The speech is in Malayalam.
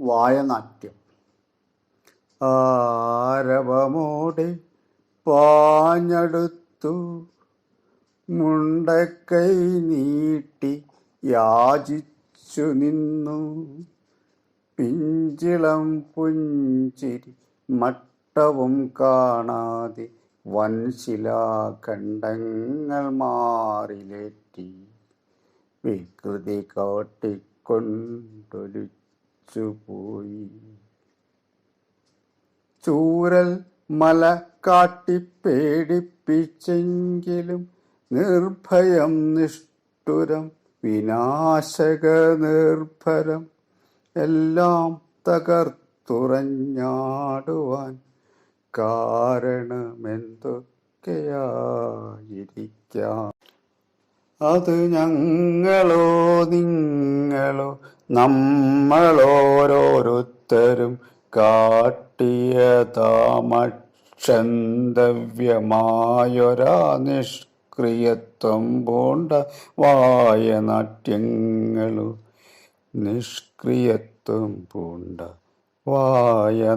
വായനാട്യം. ആരവമോടെ പാഞ്ഞടുത്തു മുണ്ടക്കൈ നീട്ടി യാചിച്ചു നിന്നു. പിഞ്ചിളം പുഞ്ചിരി മട്ടവും കാണാതെ വൻശിലാഖണ്ഡങ്ങൾ മാറിലേറ്റി. വികൃതി കാട്ടിക്കൊണ്ടൊലിച്ചു പോയി ചൂരൽ മല കാട്ടി പേടിപ്പിച്ചെങ്കിലും നിർഭയം നിഷ്ഠുരം വിനാശക നിർഭരം എല്ലാം തകർത്തുറഞ്ഞാടുവാൻ കാരണമെന്തൊക്കെയായിരിക്കാം? അത് ഞങ്ങളോ നിങ്ങളോ നമ്മളോരോരുത്തരും കാട്ടിയതാമക്ഷന്തവ്യമായൊരാ നിഷ്ക്രിയത്വം പൂണ്ട വായനാട്യങ്ങളു നിഷ്ക്രിയത്വം പൂണ്ട വായനാട്യങ്ങളു